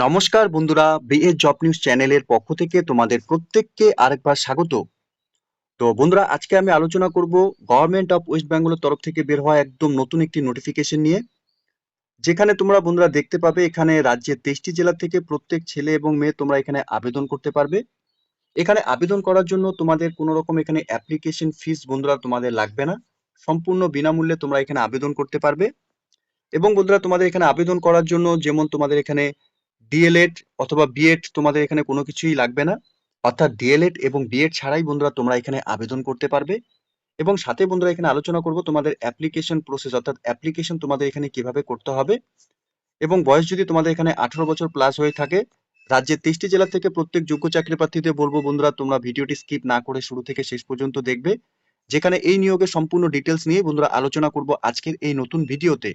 নমস্কার বন্ধুরা BA job news চ্যানেলের পক্ষ থেকে তোমাদের প্রত্যেককে আরেকবার স্বাগত। তো বন্ধুরা, আজকে আমি আলোচনা করব গভর্নমেন্ট অফ ওয়েস্ট বেঙ্গলের তরফ থেকে বের হওয়া একদম নতুন একটি নোটিফিকেশন নিয়ে। যেখানে তোমরা বন্ধুরা দেখতে পাবে, এখানে রাজ্যের তেইশটি জেলা থেকে প্রত্যেক ছেলে এবং মেয়ে তোমরা এখানে আবেদন করতে পারবে। এখানে আবেদন করার জন্য তোমাদের কোনো রকম এখানে অ্যাপ্লিকেশন ফিস বন্ধুরা তোমাদের লাগবে না। সম্পূর্ণ বিনামূল্যে তোমরা এখানে আবেদন করতে পারবে। এবং বন্ধুরা তোমাদের এখানে আবেদন করার জন্য যেমন তোমাদের এখানে ডিএলএড অথবা বিএড তোমাদের এখানে কোনো কিছুই লাগবে না। অর্থাৎ ডিএলএড এবং বিএড ছাড়াই বন্ধুরা তোমরা এখানে আবেদন করতে পারবে। এবং সাথে বন্ধুরা এখানে আলোচনা করব তোমাদের অ্যাপ্লিকেশন প্রসেস অর্থাৎ অ্যাপ্লিকেশন তোমাদের এখানে কীভাবে করতে হবে। এবং বয়স যদি তোমাদের এখানে আঠারো বছর প্লাস হয়ে থাকে, রাজ্যের তেইশটি জেলা থেকে প্রত্যেক যোগ্য চাকরি প্রার্থীদের বলব বন্ধুরা, তোমরা ভিডিওটি স্কিপ না করে শুরু থেকে শেষ পর্যন্ত দেখবে। যেখানে এই নিয়োগের সম্পূর্ণ ডিটেলস নিয়ে বন্ধুরা আলোচনা করব আজকের এই নতুন ভিডিওতে।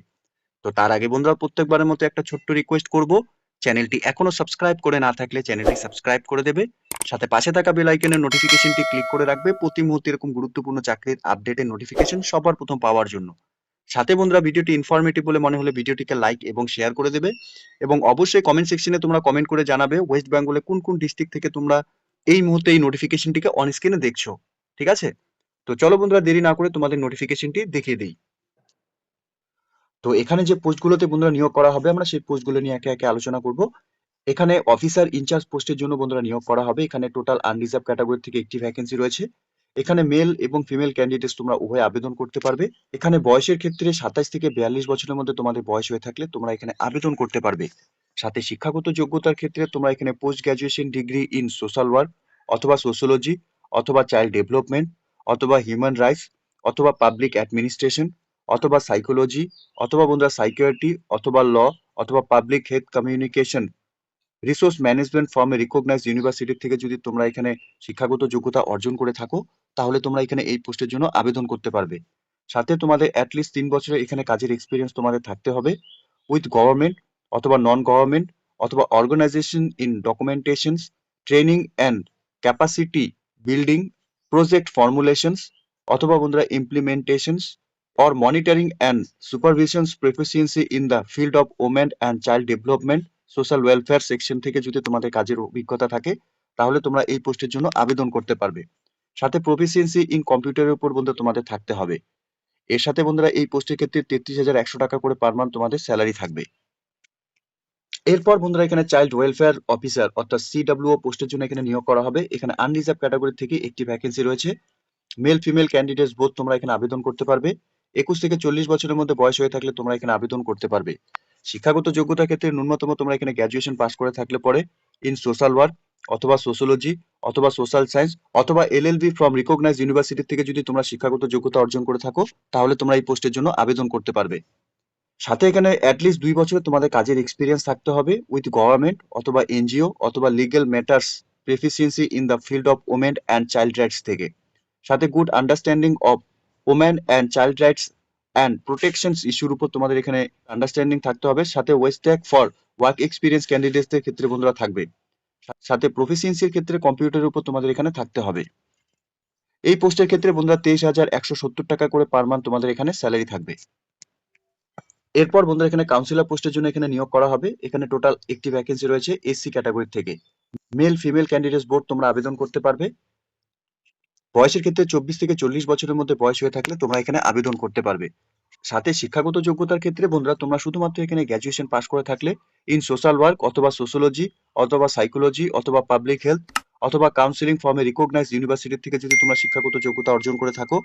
তো তার আগে বন্ধুরা প্রত্যেকবারের মতো একটা ছোট্ট রিকোয়েস্ট করব। চ্যানেলটি এখনও সাবস্ক্রাইব করে না থাকলে চ্যানেলটি সাবস্ক্রাইব করে দেবে। সাথে পাশে থাকা বেল আইকনের নোটিফিকেশনটি ক্লিক করে রাখবে। প্রতি মুহূর্তে এরকম গুরুত্বপূর্ণ চাকরির আপডেটের নোটিফিকেশন সবার প্রথম পাওয়ার জন্য। সাথে বন্ধুরা, ভিডিওটি ইনফরমেটিভ বলে মনে হলে ভিডিওটিকে লাইক এবং শেয়ার করে দেবে এবং অবশ্যই কমেন্ট সেকশনে তোমরা কমেন্ট করে জানাবে ওয়েস্ট বেঙ্গলে কোন কোন ডিস্ট্রিক্ট থেকে তোমরা এই মুহূর্তে এই নোটিফিকেশনটিকে অন স্ক্রিনে দেখছ। ঠিক আছে? তো চলো বন্ধুরা, দেরি না করে তোমাদের নোটিফিকেশনটি দেখিয়ে দিই। তো এখানে যে পোস্টগুলোতে বন্ধুরা নিয়োগ করা হবে, আমরা সেই পোস্টগুলো নিয়ে একে একে আলোচনা করব। এখানে অফিসার ইনচার্জ পোস্টের জন্য বন্ধুরা নিয়োগ করা হবে। এখানে টোটাল আনরিজার্ভ ক্যাটাগরি থেকে একটি ভ্যাকেন্সি রয়েছে। এখানে মেল এবং ফিমেল ক্যান্ডিডেটস তোমরা উভয় আবেদন করতে পারবে। এখানে বয়সের ক্ষেত্রে সাতাশ থেকে বিয়াল্লিশ বছরের মধ্যে তোমাদের বয়স হয়ে থাকলে তোমরা এখানে আবেদন করতে পারবে। সাথে শিক্ষাগত যোগ্যতার ক্ষেত্রে তোমরা এখানে post graduation degree in social work অথবা সোশ্যোলজি অথবা চাইল্ড ডেভেলপমেন্ট অথবা হিউম্যান রাইটস অথবা পাবলিক অ্যাডমিনিস্ট্রেশন অথবা সাইকোলজি অথবা বন্ধুরা সাইকিউরিটি অথবা ল অথবা public health communication resource management ফর্মে রিকগনাইজ ইউনিভার্সিটি থেকে যদি তোমরা এখানে শিক্ষাগত যোগ্যতা অর্জন করে থাকো, তাহলে তোমরা এখানে এই পোস্টের জন্য আবেদন করতে পারবে। সাথে তোমাদের অ্যাটলিস্ট তিন বছরের এখানে কাজের এক্সপিরিয়েন্স তোমাদের থাকতে হবে। উইথ গভর্নমেন্ট অথবা নন গভর্নমেন্ট অথবা organisation in documentations training and capacity building project formulations অথবা বন্ধুরা implementations or monitoring and supervision's proficiency in the field of women and child development social welfare section থেকে যদি তোমাদের কাজের অভিজ্ঞতা থাকে, তাহলে তোমরা এই পোস্টের জন্য আবেদন করতে পারবে। সাথে প্রফিসিয়েন্সি ইন কম্পিউটারের উপর বন্ধু তোমাদের থাকতে হবে। এর সাথে বন্ধুরা এই পোস্টের ক্ষেত্রে তেত্রিশ হাজার একশো টাকা করে পার মান্থ তোমাদের স্যালারি থাকবে। এরপর বন্ধুরা এখানে চাইল্ড ওয়েলফেয়ার অফিসার অর্থাৎ সিডাব্লিউ পোস্টের জন্য এখানে নিয়োগ করা হবে। এখানে আনরিজার্ভ ক্যাটাগরি থেকে একটি ভ্যাকেন্সি রয়েছে। মেল ফিমেল ক্যান্ডিডেটস বোধ তোমরা এখানে আবেদন করতে পারবে। একুশ থেকে চল্লিশ বছরের মধ্যে বয়স হয়ে থাকলে তোমরা এখানে আবেদন করতে পারবে। শিক্ষাগত যোগ্যতার ক্ষেত্রে ন্যূনতম তোমরা এখানে গ্র্যাজুয়েশন পাস করে থাকলে পরে ইন সোশ্যাল ওয়ার্ক অথবা সোশ্যোলজি অথবা সোশ্যাল সায়েন্স অথবা এলএলবি ফ্রম রিকগনাইজ ইউনিভার্সিটি থেকে যদি তোমরা শিক্ষাগত যোগ্যতা অর্জন করে থাকো, তাহলে তোমরা এই পোস্টের জন্য আবেদন করতে পারবে। সাথে এখানে অ্যাটলিস্ট দুই বছরের তোমাদের কাজের এক্সপিরিয়েন্স থাকতে হবে উইথ গভর্নমেন্ট অথবা এনজিও অথবা legal matters proficiency in the field of women and child rights থেকে। সাথে good understanding of women and child rights and protections ইস্যুর উপর তোমাদের এখানে আন্ডারস্ট্যান্ডিং থাকতে হবে। সাথে west tag for work experience ক্যান্ডিডেটসদের ক্ষেত্রে বন্ধুরা থাকবে। সাথে প্রফিসিয়েন্সির ক্ষেত্রে কম্পিউটারের উপর তোমাদের এখানে থাকতে হবে। এই পোস্টের ক্ষেত্রে বন্ধুরা তেইশ হাজার একশো সত্তর টাকা করে পার মান্থ তোমাদের এখানে স্যালারি থাকবে। এরপর বন্ধুরা এখানে কাউন্সিলর পোস্টের জন্য এখানে নিয়োগ করা হবে। এখানে টোটাল একটি ভ্যাকেন্সি রয়েছে এসসি ক্যাটাগরি থেকে। মেল ফিমেল ক্যান্ডিডেটস বোর্ড তোমরা আবেদন করতে পারবে। বয়সের ক্ষেত্রে চব্বিশ থেকে চল্লিশ বছরের মধ্যে বয়স হয়ে থাকলে তোমরা এখানে আবেদন করতে পারবে। সাথে শিক্ষাগত যোগ্যতার ক্ষেত্রে বন্ধুরা, তোমরা শুধুমাত্র এখানে গ্র্যাজুয়েশন পাস করে থাকলে ইন সোশ্যাল ওয়ার্ক অথবা সোশ্যোলজি অথবা সাইকোলজি অথবা পাবলিক হেলথ অথবা কাউন্সিলিং ফর্মে রিকগনাইজ ইউনিভার্সিটি থেকে যদি তোমরা শিক্ষাগত যোগ্যতা অর্জন করে থাকো,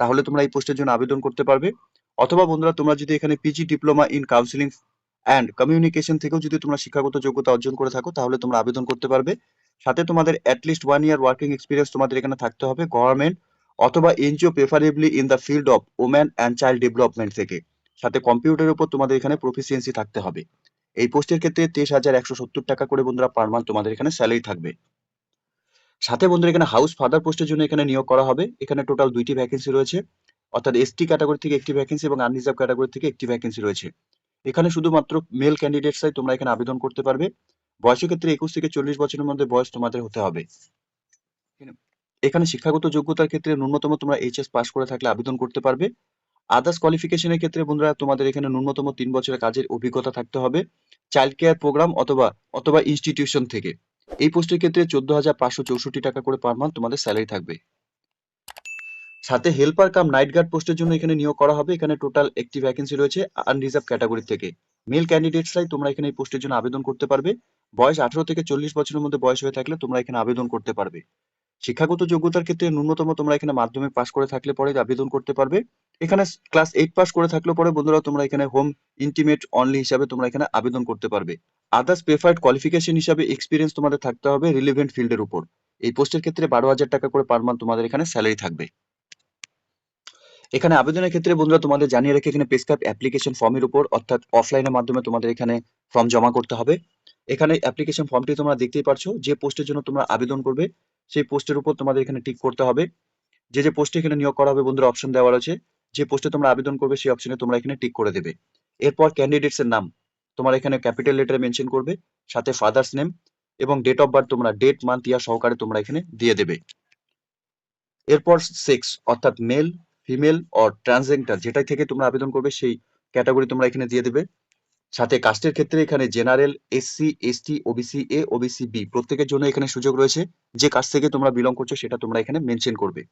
তাহলে তোমরা এই পোস্টের জন্য আবেদন করতে পারবে। অথবা বন্ধুরা, তোমরা যদি এখানে PG diploma in counselling and communication থেকেও যদি তোমরা শিক্ষাগত যোগ্যতা অর্জন করে থাকো, তাহলে তোমরা আবেদন করতে পারবে। সাথে তোমাদের at least one year working experience তোমাদের এখানে থাকতে হবে গভর্নমেন্ট অথবা NGO preferably in the field of woman and child development থেকে। সাথে কম্পিউটারের উপর তোমাদের এখানে প্রফিসিয়েন্সি থাকতে হবে। এই পোস্টের ক্ষেত্রে তেইশ হাজার একশো সত্তর টাকা করে বন্ধুরা পার মান্থ তোমাদের এখানে স্যালারি থাকবে। সাথে বন্ধুরা এখানে হাউস ফাদার পোস্টের জন্য এখানে নিয়োগ করা হবে। এখানে টোটাল দুইটি ভ্যাকেন্সি রয়েছে। অর্থাৎ এসটি ক্যাটাগরি থেকে একটি ভ্যাকেন্সি এবং আনরিজার্ভ ক্যাটাগরি থেকে একটি ভ্যাকেন্সি রয়েছে। এখানে শুধুমাত্র মেল ক্যান্ডিডেটসাই তোমরা এখানে আবেদন করতে পারবে। বয়সের ক্ষেত্রে একুশ থেকে চল্লিশ বছরের মধ্যে বয়স তোমাদের হতে হবে। এখানে শিক্ষাগত যোগ্যতার ক্ষেত্রে ন্যূনতম তোমরা এইচএস পাস করে থাকলে আবেদন করতে পারবে। আদার্স কোয়ালিফিকেশনের ক্ষেত্রে বন্ধুরা তোমাদের এখানে ন্যূনতম তিন বছরের কাজের অভিজ্ঞতা থাকতে হবে। চাইল্ড কেয়ার প্রোগ্রাম অথবা অথবা ইনস্টিটিউশন থেকে। এই পোস্টের ক্ষেত্রে চোদ্দ হাজার পাঁচশো চৌষট্টি টাকা করে পার মান্থ তোমাদের স্যালারি থাকবে। সাথে হেল্পার কাম নাইট গার্ড পোস্টের জন্য এখানে নিয়োগ করা হবে। এখানে টোটাল একটি ভ্যাকেন্সি রয়েছে আনরিজার্ভ ক্যাটাগরি থেকে। মেল ক্যান্ডিডেটসরাই তোমরা এখানে এই পোস্টের জন্য আবেদন করতে পারবে। বয়স আঠারো থেকে চল্লিশ বছরের মধ্যে বয়স হয়ে থাকলে তোমরা এখানে আবেদন করতে পারবে। শিক্ষাগত যোগ্যতার ক্ষেত্রে ন্যূনতম তোমরা এখানে মাধ্যমিক পাস করে থাকলে পরে আবেদন করতে পারবে। এখানে ক্লাস এইট পাস করে থাকলে পরে বন্ধুরা তোমরা এখানে হোম ইন্টিমেট অনলি হিসাবে তোমরা এখানে আবেদন করতে পারবে। আদার্স প্রেফার্ড কোয়ালিফিকেশন হিসাবে এক্সপিরিয়েন্স তোমাদের থাকতে হবে রিলেভেন্ট ফিল্ডের উপর। এই পোস্টের ক্ষেত্রে বারো হাজার টাকা করে পার মান্থ তোমাদের এখানে স্যালারি থাকবে। এখানে আবেদনের ক্ষেত্রে বন্ধুরা তোমাদের জানিয়ে রেখে এখানে পেসক্যাপ অ্যাপ্লিকেশন ফর্মের উপর অর্থাৎ অফলাইনের মাধ্যমে তোমাদের এখানে ফর্ম জমা করতে হবে। এখানে অ্যাপ্লিকেশন ফর্মটি তোমরা দেখতেই পারছ। যে পোস্টের জন্য তোমরা আবেদন করবে, সেই পোস্টের উপর তোমাদের এখানে টিক করতে হবে। যে যে পোস্টে এখানে নিয়োগ করা হবে বন্ধুরা অপশন দেওয়া রয়েছে। যে পোস্টে তোমরা আবেদন করবে, সেই অপশনে তোমরা এখানে টিক করে দেবে। এরপর ক্যান্ডিডেটস এর নাম, তোমার এখানে ক্যাপিটাল লেটারে মেনশন করবে, সাথে ফাদার্স নেম এবং ডেট অফ বার্থ তোমরা ডেট মান্থ ইয়ার সহকারে তোমরা এখানে দিয়ে দেবে। এরপর সেক্স অর্থাৎ মেল ফিমেল অর ট্রান্সজেন্ডার যেটাই থেকে তোমরা আবেদন করবে, সেই ক্যাটাগরি তোমরা এখানে দিয়ে দেবে। সাথে কাস্টের ক্ষেত্রে এখানে general SC ST OBC A OBC B প্রত্যেকের জন্য এখানে সুযোগ রয়েছে। যে কাস্ট থেকে তোমরা বিলং করছ সেটা তোমরা এখানে মেনশন করবে।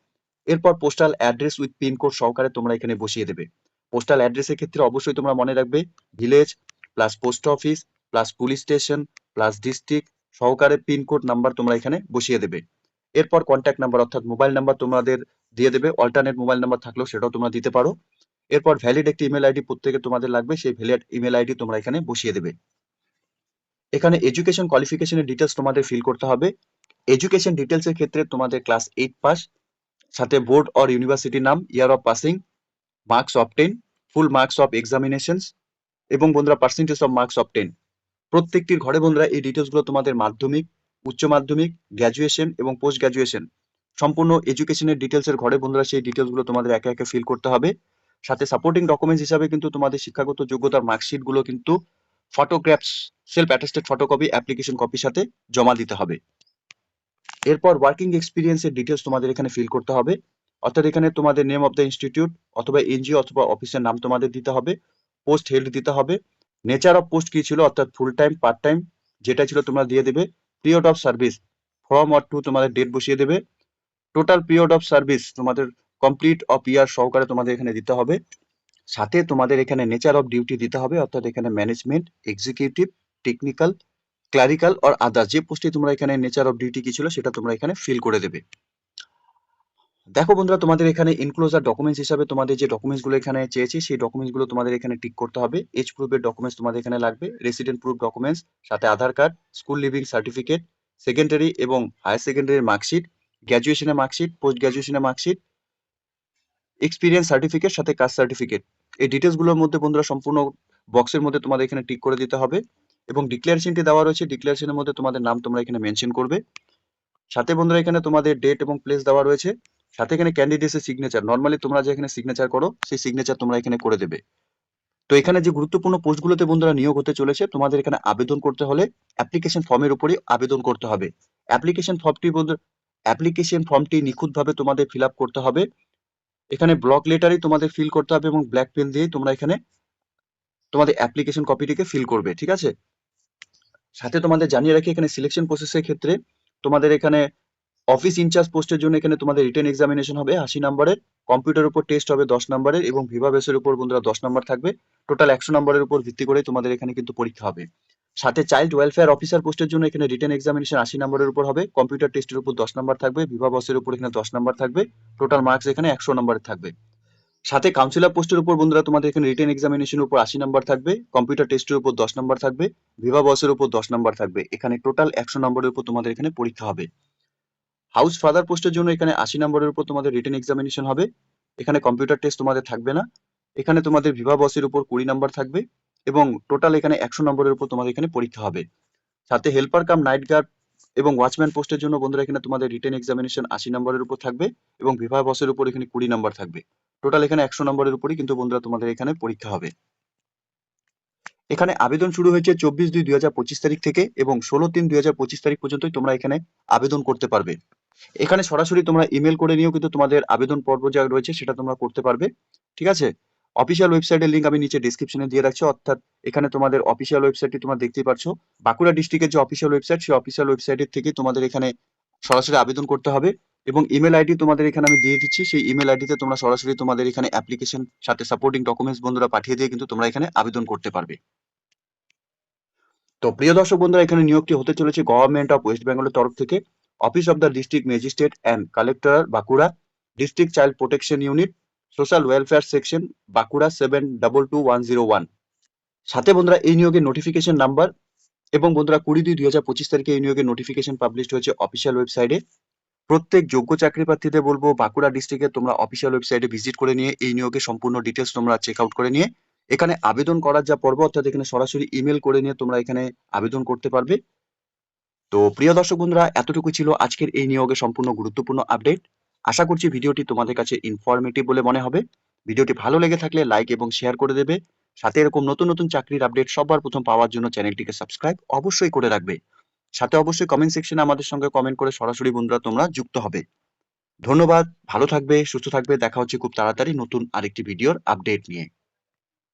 এরপর পোস্টাল অ্যাড্রেস উইথ পিনকোড সহকারে তোমরা এখানে বসিয়ে দেবে। পোস্টাল অ্যাড্রেসের ক্ষেত্রে অবশ্যই তোমরা মনে রাখবে village plus post office plus police station plus district সহকারে পিনকোড নাম্বার তোমরা এখানে বসিয়ে দেবে। এরপর কন্ট্যাক্ট নাম্বার অর্থাৎ মোবাইল নাম্বার তোমাদের দিয়ে দেবে। অল্টারনেট মোবাইল নাম্বার থাকলেও সেটাও তোমরা দিতে পারো। এরপর ভ্যালিড একটি ইমেল আইডি প্রত্যেকে তোমাদের লাগবে, সেই ভ্যালিড ইমেল আইডি তোমরা এখানে বসিয়ে দেবে। এখানে এডুকেশন কোয়ালিফিকেশনের ডিটেলস তোমাদের ফিল করতে হবে। এডুকেশন ডিটেলস এর ক্ষেত্রে তোমাদের ক্লাস এইট পাস সাথে বোর্ড অর ইউনিভার্সিটি নাম year of passing marks of ten full marks of examinations এবং বন্ধুরা percentage of marks of ten প্রত্যেকটির ঘরে বন্ধুরা এই ডিটেলসগুলো তোমাদের মাধ্যমিক, উচ্চ মাধ্যমিক গ্র্যাজুয়েশন এবং পোস্ট গ্র্যাজুয়েশন সম্পূর্ণ এডুকেশনের ডিটেলস এর ঘরে বন্ধুরা সেই ডিটেলসগুলো তোমাদের একে একে ফিল করতে হবে। সাথে সাপোর্টিং ডকুমেন্টস হিসাবে কিন্তু তোমাদের শিক্ষাগত যোগ্যতার মার্কশিটগুলো কিন্তু photographs self attested photocopy application কপির সাথে জমা দিতে হবে। এরপর ওয়ার্কিং এক্সপিরিয়েন্সের ডিটেলস তোমাদের এখানে ফিল করতে হবে। অর্থাৎ এখানে তোমাদের নেম অফ দ্য ইনস্টিটিউট অথবা এনজিও অথবা অফিসের নাম তোমাদের দিতে হবে পোস্ট হেল্ড দিতে হবে। নেচার অফ পোস্ট কি ছিল? অর্থাৎ ফুল টাইম পার্ট টাইম যেটা ছিল তোমরা দিয়ে দেবে। Period of service from or to তোমাদের ডেট বসিয়ে দেবে। টোটাল পিরিয়ড অফ সার্ভিস তোমাদের কমপ্লিট অফ ইয়ার সহকারে তোমাদের এখানে দিতে হবে। সাথে তোমাদের এখানে নেচার অফ ডিউটি দিতে হবে, অর্থাৎ এখানে management executive technical clerical or other যে পোস্টে তোমরা এখানে নেচার অফ ডিউটি কি ছিল সেটা তোমরা এখানে ফিল করে দেবে। দেখো বন্ধুরা, তোমাদের এখানে ইনক্লোজার ডকুমেন্টস হিসাবে তোমাদের যে ডকুমেন্টসগুলো এখানে চেয়েছি, সেই ডকুমেন্টসগুলো তোমাদের এখানে টিক করতে হবে। এজ প্রুফের ডকুমেন্টস তোমাদের এখানে লাগবে। রেসিডেন্ট প্রুফ ডকুমেন্টস সাথে Aadhaar card school leaving certificate secondary এবং হায়ার সেকেন্ডারির মার্কশিট গ্র্যাজুয়েশনের মার্কশিট পোস্ট গ্র্যাজুয়েশনের মার্কশিট এক্সপিরিয়েন্স সার্টিফিকেট সাথে কাস্ট সার্টিফিকেট এই ডিটেলসগুলোর মধ্যে বন্ধুরা সম্পূর্ণ বক্সের মধ্যে তোমাদের এখানে টিক করে দিতে হবে এবং ডিক্লারেশনটি দেওয়া রয়েছে। ডিক্লারেশনের মধ্যে তোমাদের নাম তোমরা এখানে মেনশন করবে। সাথে বন্ধুরা এখানে তোমাদের ডেট এবং প্লেস দেওয়া রয়েছে। সাথে এখানে ক্যান্ডিডেটসের সিগনেচার নর্মালি তোমরা যে এখানে সিগনেচার করো, সেই সিগনেচার তোমরা এখানে করে দেবে। তো এখানে যে গুরুত্বপূর্ণ পোস্টগুলোতে বন্ধুরা নিয়োগ হতে চলেছে, তোমাদের এখানে আবেদন করতে হলে অ্যাপ্লিকেশন ফর্মের উপরে আবেদন করতে হবে। অ্যাপ্লিকেশন ফর্মটি বন্ধু অ্যাপ্লিকেশন ফর্মটি নিখুঁতভাবে তোমাদের ফিল করতে হবে। এখানে ব্লক লেটারই তোমাদের ফিল করতে হবে এবং ব্ল্যাক পেন দিয়ে তোমরা এখানে তোমাদের অ্যাপ্লিকেশন কপিটিকে ফিল করবে, ঠিক আছে? সাথে তোমাদের জানিয়ে রাখি, এখানে সিলেকশন প্রসেসের ক্ষেত্রে তোমাদের এখানে অফিস ইনচার্জ পোস্টের জন্য এখানে তোমাদের রিটেন এক্সামিনেশন হবে, আশি নম্বরের কম্পিউটার উপর টেস্ট হবে দশ নম্বরের এবং ভিভা বেসের উপর বন্ধুরা দশ নম্বর থাকবে টোটাল একশো নম্বরের উপর ভিত্তি করে তোমাদের এখানে কিন্তু পরীক্ষা হবে। সাথে চাইল্ড ওয়েলফেয়ার অফিসার পোস্টের জন্য এখানে রিটেন এক্সামিনেশন আশি নম্বরের উপর হবে। কম্পিউটার টেস্টের উপর দশ নম্বর থাকবে। ভিভা বসের উপর এখানে দশ নম্বর থাকবে। টোটাল মার্কস এখানে একশো নম্বরের থাকবে। সাথে কাউন্সিলর পোস্টের উপর বন্ধুরা, তোমাদের এখানে রিটেন এক্সামিনেশনের উপর আশি নম্বর থাকবে। কম্পিউটার টেস্টের উপর দশ নম্বর থাকবে। ভিভা বসের উপর দশ নম্বর থাকবে। এখানে টোটাল একশো নম্বরের উপর তোমাদের এখানে পরীক্ষা হবে। হাউস ফাদার পোস্টের জন্য এখানে আশি নম্বরের উপর তোমাদের রিটেন এক্সামিনেশন হবে। এখানে কম্পিউটার টেস্ট তোমাদের থাকবে না। এখানে তোমাদের ভিভা বসের উপর কুড়ি নম্বর থাকবে। এবং টোটাল এখানে একশো নম্বরের উপর তোমাদের এখানে পরীক্ষা হবে। সাথে হেল্পার কাম নাইট গার্ড এবং ওয়াচম্যান পোস্টের জন্য বন্ধুরা এখানে তোমাদের রিটেন এক্সামিনেশন আশি নম্বরের উপর থাকবে এবং ভিভা বসের উপর এখানে কুড়ি নম্বর থাকবে। টোটাল এখানে একশো নম্বরের উপরই কিন্তু বন্ধুরা তোমাদের এখানে পরীক্ষা হবে। এখানে আবেদন শুরু হয়েছে চব্বিশ দুই দুই হাজার পঁচিশ তারিখ থেকে এবং ষোলো তিন দুই হাজার পঁচিশ তারিখ পর্যন্তই তোমরা এখানে আবেদন করতে পারবে। এখানে সরাসরি তোমরা ইমেল করে নিয়েও কিন্তু তোমাদের আবেদন পর্ব যা রয়েছে সেটা তোমরা করতে পারবে। ঠিক আছে? অফিসিয়াল ওয়েবসাইটের লিঙ্ক আমি নিচে ডিসক্রিপশনে দিয়ে রাখছি। অর্থাৎ এখানে তোমাদের অফিসিয়াল ওয়েবসাইটটি তোমরা দেখতেই পাচ্ছ বাঁকুড়া ডিস্ট্রিক্টের যে অফিসিয়াল ওয়েবসাইট সেই অফিসিয়াল ওয়েবসাইটের থেকে তোমাদের এখানে সরাসরি আবেদন করতে হবে এবং ইমেল আইডি তোমাদের এখানে আমি দিয়ে দিচ্ছি। সেই ইমেল আইডিতে তোমরা সরাসরি তোমাদের এখানে অ্যাপ্লিকেশন সাথে সাপোর্টিং ডকুমেন্টস বন্ধুরা পাঠিয়ে দিয়ে কিন্তু তোমরা এখানে আবেদন করতে পারবে। তো প্রিয় দর্শক বন্ধুরা, এখানে নিয়োগটি হতে চলেছে গভর্নমেন্ট অফ ওয়েস্ট বেঙ্গলের তরফ থেকে। Office of the district magistrate and collector Bankura district child protection unit social welfare section Bankura seven double two one zero one সাথে বন্ধুরা এই নিয়োগের নোটিফিকেশন নাম্বার এবং বন্ধুরা কুড়ি দুই দুই হাজার পঁচিশ তারিখে এই নিয়োগের নোটিফিকেশন পাবলিশ হয়েছে অফিসিয়াল ওয়েবসাইটে প্রত্যেক যোগ্য চাকরি প্রার্থীদের বলব, বাঁকুড়া ডিস্ট্রিক্টে তোমরা অফিসিয়াল ওয়েবসাইটে ভিজিট করে নিয়ে এই নিয়োগের সম্পূর্ণ ডিটেলস তোমরা চেক আউট করে নিয়ে এখানে আবেদন করার যা পর্ব, অর্থাৎ এখানে সরাসরি ইমেল করে নিয়ে তোমরা এখানে আবেদন করতে পারবে। তো প্রিয় দর্শক বন্ধুরা এতটুকু ছিল আজকের এই নিয়োগের সম্পূর্ণ গুরুত্বপূর্ণ আপডেট আশা করছি ভিডিওটি তোমাদের কাছে ইনফরমেটিভ বলে মনে হবে। ভিডিওটি ভালো লেগে থাকলে লাইক এবং শেয়ার করে দেবে। সাথে এরকম নতুন নতুন চাকরির আপডেট সবার প্রথম পাওয়ার জন্য চ্যানেলটিকে সাবস্ক্রাইব অবশ্যই করে রাখবে। সাথে অবশ্যই কমেন্ট সেকশনে আমাদের সঙ্গে কমেন্ট করে সরাসরি বন্ধুরা তোমরা যুক্ত হবে। ধন্যবাদ, ভালো থাকবে, সুস্থ থাকবে। দেখা হচ্ছে খুব তাড়াতাড়ি নতুন আরেকটি ভিডিওর আপডেট নিয়ে।